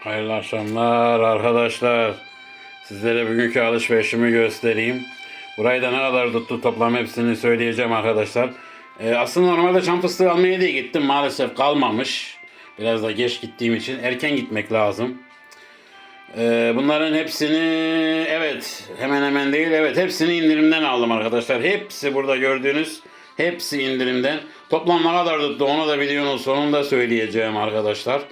Hayırlı akşamlar arkadaşlar. Sizlere bugünkü alışverişimi göstereyim. Burayı da ne kadar tuttu toplam hepsini söyleyeceğim arkadaşlar. Ee, aslında normalde çam fıstığı almaya diye gittim. Maalesef kalmamış. Biraz da geç gittiğim için erken gitmek lazım. Ee, bunların hepsini evet hemen hemen değil evet hepsini indirimden aldım arkadaşlar. Hepsi burada gördüğünüz hepsi indirimden. Toplam ne kadar tuttu onu da videonun sonunda söyleyeceğim arkadaşlar.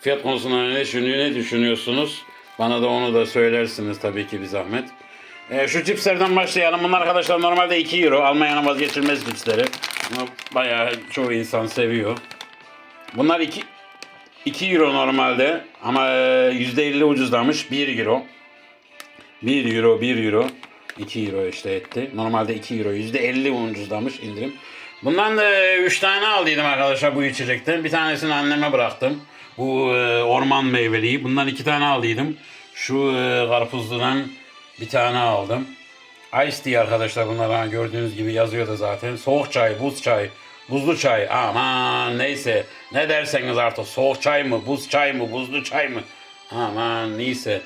Fiyat konusunda ne, düşünüyor, ne düşünüyorsunuz? Bana da onu da söylersiniz tabii ki bir zahmet. Ee, şu cipslerden başlayalım. Bunlar arkadaşlar normalde 2 euro. Almanya'nın vazgeçilmez cipsleri. Bayağı çoğu insan seviyor. Bunlar 2 2 euro normalde ama e, %50 ucuzlamış 1 euro. 1 euro 1 euro 2 euro işte etti. Normalde 2 euro %50 ucuzlamış indirim. Bundan da 3 tane aldıydım arkadaşlar bu içecekten. Bir tanesini anneme bıraktım. Bu e, orman meyveliği. Bundan 2 tane aldıydım. Şu e, karpuzludan bir tane aldım. Ice tea arkadaşlar bunlar ha, gördüğünüz gibi yazıyor da zaten. Soğuk çay, buz çay, buzlu çay. Aman neyse. Ne derseniz artık soğuk çay mı, buz çay mı, buzlu çay mı? Aman neyse.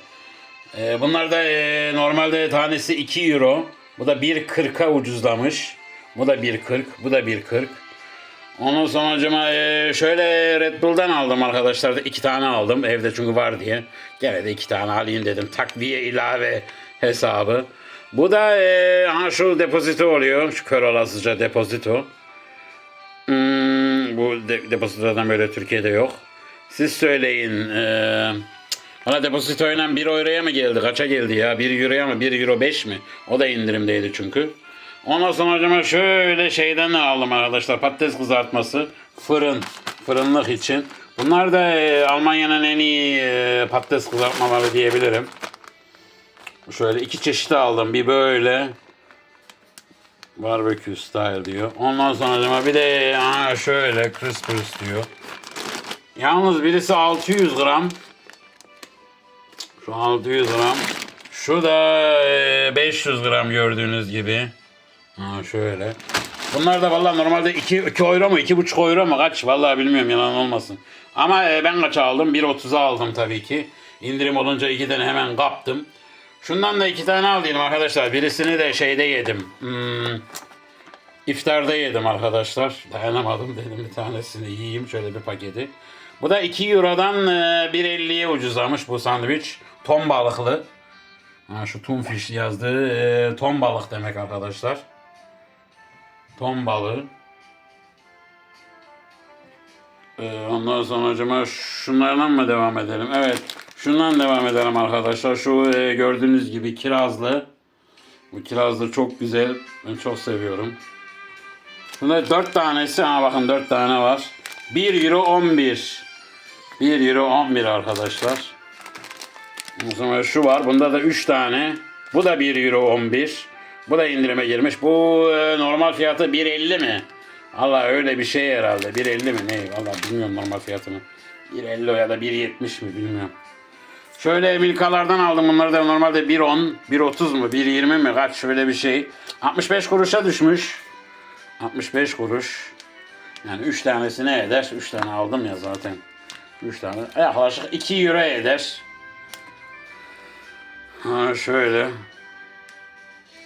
Ee, bunlar da e, normalde tanesi 2 euro. Bu da 1.40'a ucuzlamış. Bu da 1.40, bu da 1.40. Ondan sonra e, şöyle Red Bull'dan aldım arkadaşlar. da iki tane aldım evde çünkü var diye. Gene de iki tane alayım dedim. Takviye ilave hesabı. Bu da e, aha şu depozito oluyor. Şu kör olasıca depozito. Hmm, bu de, depozitodan böyle Türkiye'de yok. Siz söyleyin. E, bana depozitoyla 1 euroya mı geldi? Kaça geldi ya? 1 euroya mı? 1 euro 5 mi? O da indirimdeydi çünkü. Ondan sonra hocam şöyle şeyden de aldım arkadaşlar. Patates kızartması. Fırın. Fırınlık için. Bunlar da e, Almanya'nın en iyi e, patates kızartmaları diyebilirim. Şöyle iki çeşit aldım. Bir böyle barbecue style diyor. Ondan sonra hocam bir de aha şöyle crispers diyor. Yalnız birisi 600 gram. Şu 600 gram. Şu da e, 500 gram gördüğünüz gibi. Ha şöyle. Bunlar da vallahi normalde 2, 2 euro mu 2,5 euro mu kaç vallahi bilmiyorum yalan olmasın. Ama e, ben kaça aldım? 1.30'a aldım tabii ki. İndirim olunca iki tane hemen kaptım. Şundan da iki tane aldıydım arkadaşlar. Birisini de şeyde yedim. Hmm, iftarda yedim arkadaşlar. Dayanamadım dedim bir tanesini yiyeyim şöyle bir paketi. Bu da 2 Euro'dan e, 1.50'ye ucuzlamış bu sandviç. Ton balıklı. Ha, şu tunfish yazdığı e, ton balık demek arkadaşlar. Ton balığı. Ee, ondan sonra acaba şunlardan mı devam edelim? Evet. Şundan devam edelim arkadaşlar. Şu e, gördüğünüz gibi kirazlı. Bu kirazlı çok güzel. Ben çok seviyorum. Bunda 4 tanesi. Ha bakın 4 tane var. 1 euro 11. 1 euro 11 arkadaşlar. O zaman şu var. Bunda da 3 tane. Bu da 1 euro 11. Bu da indirime girmiş. Bu e, normal fiyatı 1.50 mi? Allah öyle bir şey herhalde. 1.50 mi ne? Allah bilmiyorum normal fiyatını. 1.50 ya da 1.70 mi bilmiyorum. Şöyle Milkalardan aldım bunları da normalde 1.10, 1.30 mu, 1.20 mi kaç şöyle bir şey. 65 kuruşa düşmüş. 65 kuruş. Yani 3 tanesi ne eder? 3 tane aldım ya zaten. 3 tane. Yaklaşık 2 euro eder. Ha şöyle.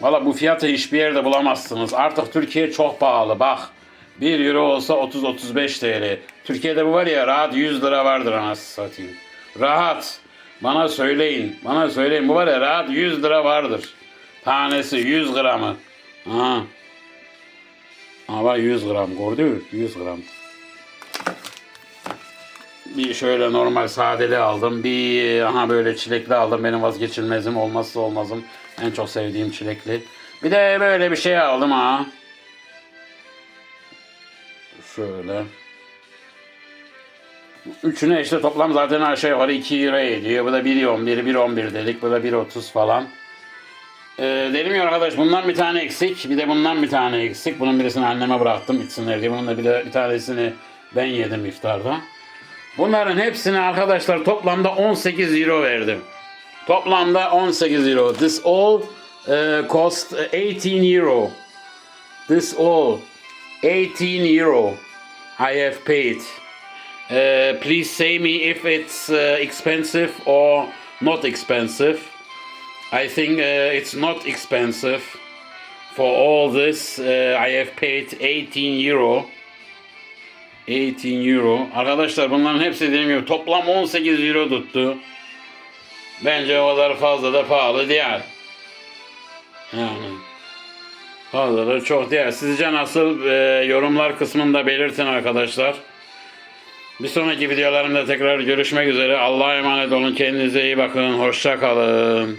Valla bu fiyatı hiçbir yerde bulamazsınız. Artık Türkiye çok pahalı. Bak 1 euro olsa 30-35 TL. Türkiye'de bu var ya rahat 100 lira vardır anasını satayım. Rahat. Bana söyleyin. Bana söyleyin. Bu var ya rahat 100 lira vardır. Tanesi 100 gramı. Ha. Ama 100 gram gördün mü? 100 gram. Bir şöyle normal sadeli aldım. Bir aha böyle çilekli aldım. Benim vazgeçilmezim olmazsa olmazım. En çok sevdiğim çilekli. Bir de böyle bir şey aldım ha. Şöyle. Üçüne işte toplam zaten aşağı yukarı 2 euro ediyor. Bu da 1.11, 1.11 dedik. Bu da 1.30 falan. Ee, dedim ya arkadaş bundan bir tane eksik. Bir de bundan bir tane eksik. Bunun birisini anneme bıraktım içsinler diye. Bunun da bir, de, bir tanesini ben yedim iftarda. Bunların hepsini arkadaşlar toplamda 18 euro verdim. Toplamda 18 euro. This all uh, cost 18 euro. This all 18 euro I have paid. Uh, please say me if it's uh, expensive or not expensive. I think uh, it's not expensive. For all this, uh, I have paid 18 euro. 18 euro. Arkadaşlar bunların hepsi dediğim gibi toplam 18 euro tuttu. Bence o kadar fazla da pahalı değil. Yani fazla da çok değil. Sizce nasıl e, yorumlar kısmında belirtin arkadaşlar. Bir sonraki videolarımda tekrar görüşmek üzere. Allah'a emanet olun. Kendinize iyi bakın. Hoşça kalın.